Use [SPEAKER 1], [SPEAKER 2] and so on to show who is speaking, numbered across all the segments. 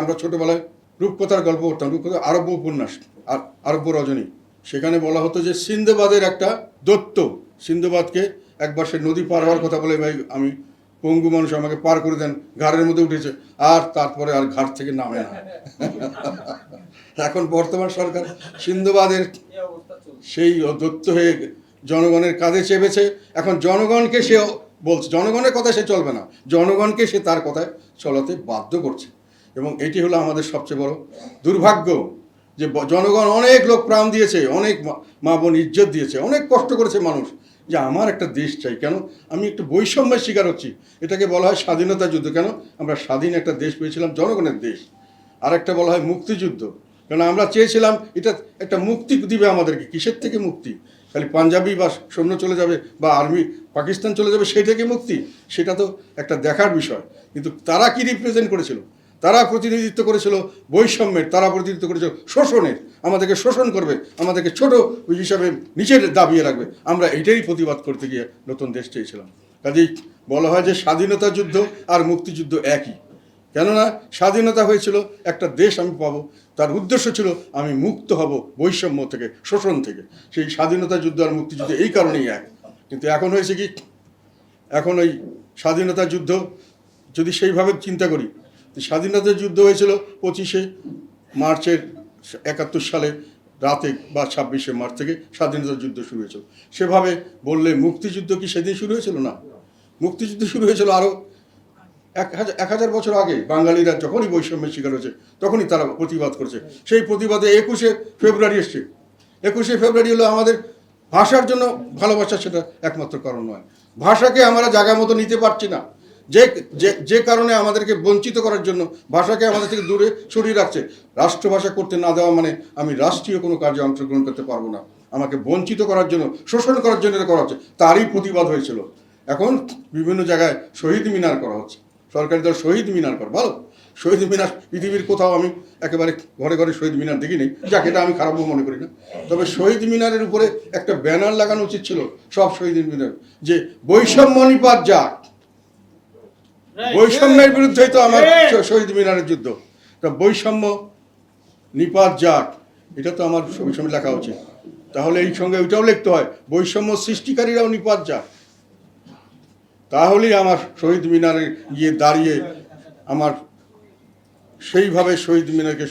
[SPEAKER 1] আমরা ছোটবেলায় রূপকথার গল্প করতাম রূপকথা আরব্য উপন্যাস আর আরব্য রজনী। সেখানে বলা হতো যে সিন্ধবাদের একটা দত্ত সিন্ধবাদকে একবার সে নদী পার হওয়ার কথা বলে, ভাই, আমি পঙ্গু মানুষ, আমাকে পার করে দেন। ঘাড়ের মধ্যে উঠেছে। আর তারপরে আর ঘাট থেকে নামে না। এখন বর্তমান সরকার সিন্ধবাদের সেই দত্ত হয়ে জনগণের কাঁধে চেপেছে। এখন জনগণকে সে বলছে, জনগণের কথা সে চলবে না। জনগণকে সে তার কথায় চলাতে বাধ্য করছে। এবং এটি হলো আমাদের সবচেয়ে বড় দুর্ভাগ্য যে জনগণ অনেক লোক প্রাণ দিয়েছে, অনেক মা- বোন ইজ্জত দিয়েছে, অনেক কষ্ট করেছে মানুষ। যে আমার একটা দেশ চাই কেন? আমি একটু বৈষম্যের শিকার হচ্ছি। এটাকে বলা হয় স্বাধীনতা যুদ্ধ। কেন? আমরা স্বাধীন একটা দেশ পেয়েছিলাম, জনগণের দেশ। আর একটা বলা হয় মুক্তিযুদ্ধ। কারণ আমরা চেয়েছিলাম এটা একটা মুক্তি দিবে আমাদেরকে। কিসের থেকে মুক্তি? খালি পাঞ্জাবি বা সৈন্য চলে যাবে বা আর্মি পাকিস্তান চলে যাবে, সেই থেকে মুক্তি? সেটা তো একটা দেখার বিষয়। কিন্তু তারা কি রিপ্রেজেন্ট করেছিল? তারা প্রতিনিধিত্ব করেছিল বৈষম্যের, তারা প্রতিনিধিত্ব করেছিল শোষণের। আমাদেরকে শোষণ করবে, আমাদেরকে ছোট হিসাবে নিচের দাবিয়ে রাখবে। আমরা এইটারই প্রতিবাদ করতে গিয়ে নতুন দেশ চেয়েছিলাম। কাজেই বলা হয় যে স্বাধীনতা যুদ্ধ আর মুক্তিযুদ্ধ একই। কেননা স্বাধীনতা হয়েছিল, একটা দেশ আমি পাবো, তার উদ্দেশ্য ছিল আমি মুক্ত হব বৈষম্য থেকে, শোষণ থেকে। সেই স্বাধীনতা যুদ্ধ আর মুক্তিযুদ্ধ এই কারণেই এক। কিন্তু এখন হয়েছে কি? এখন ওই স্বাধীনতা যুদ্ধ যদি সেইভাবে চিন্তা করি স্বাধীনতা যুদ্ধ হয়েছিল পঁচিশে মার্চের একাত্তর সালে রাতে বা ছাব্বিশে মার্চ থেকে স্বাধীনতা যুদ্ধ শুরু হয়েছিল। সেভাবে বললে মুক্তিযুদ্ধ কি সেদিন শুরু হয়েছিল? না। মুক্তিযুদ্ধ শুরু হয়েছিল আরও এক হাজার এক হাজার বছর আগে বাঙালিরা যখনই বৈষম্যের শিকার হয়েছে, তখনই তারা প্রতিবাদ করছে। সেই প্রতিবাদে একুশে ফেব্রুয়ারি এসছে। একুশে ফেব্রুয়ারি হলো আমাদের ভাষার জন্য ভালোবাসা, সেটা একমাত্র কারণ নয়। ভাষাকে আমরা জায়গা মতো নিতে পারছি না। যে যে কারণে আমাদেরকে বঞ্চিত করার জন্য ভাষাকে আমাদের থেকে দূরে সরিয়ে রাখছে, রাষ্ট্রভাষা করতে না দেওয়া মানে আমি রাষ্ট্রীয় কোনো কার্যে অংশগ্রহণ করতে পারব না। আমাকে বঞ্চিত করার জন্য, শোষণ করার জন্য করা হচ্ছে, তারই প্রতিবাদ হয়েছিল। এখন বিভিন্ন জায়গায় শহীদ মিনার করা হচ্ছে, সরকারি দল শহীদ মিনার কর, ভালো? শহীদ মিনার, পৃথিবীর কোথাও আমি একেবারে ঘরে ঘরে শহীদ মিনার দেখিনি যাক এটা আমি খারাপও মনে করি না। তবে শহীদ মিনারের উপরে একটা ব্যানার লাগানো উচিত ছিল, সব শহীদ মিনার, যে বৈষম্য নিপাত যাক বৈষম্যের বিরুদ্ধেই তো আমার শহীদ মিনারের যুদ্ধ। তা বৈষম্য নিপাত যাক এটা তো আমার ছবি ছবি লেখা উচিত। তাহলে এই সঙ্গে ওইটাও লিখতে হয় বৈষম্য সৃষ্টিকারীরাও নিপাত যাক তাহলেই আমার শহীদ মিনারে গিয়ে দাঁড়িয়ে আমার সেইভাবে শহীদ মিনারকে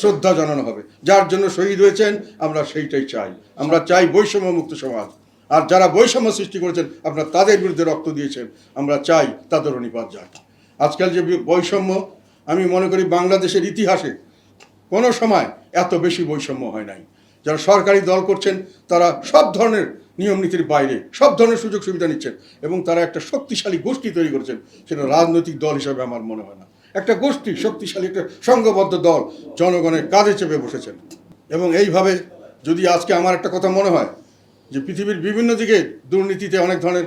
[SPEAKER 1] শ্রদ্ধা জানানো হবে। যার জন্য শহীদ হয়েছেন আমরা সেইটাই চাই। আমরা চাই বৈষম্য মুক্ত সমাজ। আর যারা বৈষম্য সৃষ্টি করেছেন, আপনারা তাদের বিরুদ্ধে রক্ত দিয়েছেন। আমরা চাই তাদেরও নিপাত যাক আজকাল যে বৈষম্য, আমি মনে করি বাংলাদেশের ইতিহাসে কোনো সময় এত বেশি বৈষম্য হয় নাই। যারা সরকারি দল করছেন, তারা সব ধরনের নিয়ম নীতির বাইরে, সব ধরনের সুযোগ সুবিধা নিচ্ছেন এবং তারা একটা শক্তিশালী গোষ্ঠী তৈরি করেছেন, সেটা রাজনৈতিক দল হিসাবে আমার মনে হয় না। একটা গোষ্ঠী, শক্তিশালী, একটা সংঘবদ্ধ দল জনগণের কাজে চেপে বসেছেন। এবং এইভাবে যদি আজকে আমার একটা কথা মনে হয় যে পৃথিবীর বিভিন্ন দিকে দুর্নীতিতে অনেক ধরনের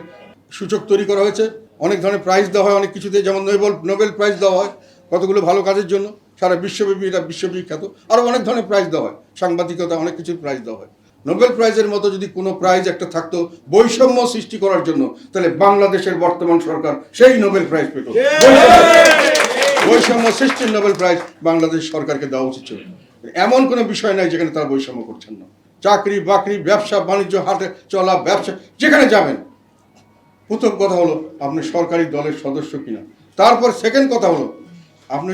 [SPEAKER 1] সূচক তৈরি করা হয়েছে অনেক ধরনের প্রাইজ দেওয়া হয় অনেক কিছুতে যেমন নোবেল নোবেল প্রাইজ দেওয়া হয় কতগুলো ভালো কাজের জন্য। সারা বিশ্বব্যাপী এটা বিশ্ববিখ্যাত। আরও অনেক ধরনের প্রাইজ দেওয়া হয় সাংবাদিকতা অনেক কিছুর প্রাইজ দেওয়া হয়। নোবেল প্রাইজের মতো যদি কোনো প্রাইজ একটা থাকতো বৈষম্য সৃষ্টি করার জন্য তাহলে বাংলাদেশের বর্তমান সরকার সেই নোবেল প্রাইজ পেত। বৈষম্য সৃষ্টির নোবেল প্রাইজ বাংলাদেশ সরকারকে দেওয়া উচিত ছিল। এমন কোনো বিষয় নাই যেখানে তারা বৈষম্য করছেন না। চাকরি বাকরি, ব্যবসা, বাণিজ্য হাটে চলা ব্যবসা, যেখানে যাবেন। প্রথম কথা হলো, আপনি সরকারি দলের সদস্য কিনা? তারপর সেকেন্ড কথা হলো, আপনি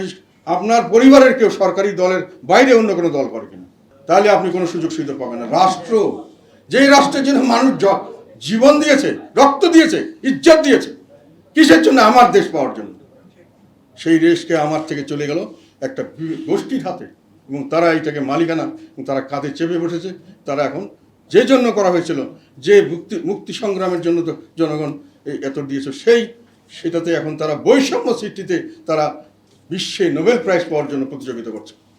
[SPEAKER 1] আপনার পরিবারের কেউ সরকারি দলের বাইরে অন্য কোনো দল করে কিনা? তাহলে আপনি কোনো সুযোগ সুবিধা পাবেন না। রাষ্ট্র, যেই রাষ্ট্রের জন্য মানুষ জীবন দিয়েছে, রক্ত দিয়েছে, ইজ্জত দিয়েছে, কিসের জন্য? আমার দেশ পাওয়ার জন্য। সেই দেশকে আমার থেকে চলে গেল একটা গোষ্ঠীর হাতে। এবং তারা এইটাকে মালিকানা তারা কাঁধে চেপে বসেছে। তারা এখন যে জন্য করা হয়েছিল, যে মুক্তি মুক্তি সংগ্রামের জন্য তো জনগণ এত দিয়েছে, সেই, সেটাতে এখন তারা বৈষম্য সৃষ্টিতে তারা বিশ্বে নোবেল প্রাইজ পাওয়ার জন্য প্রতিযোগিতা করছে।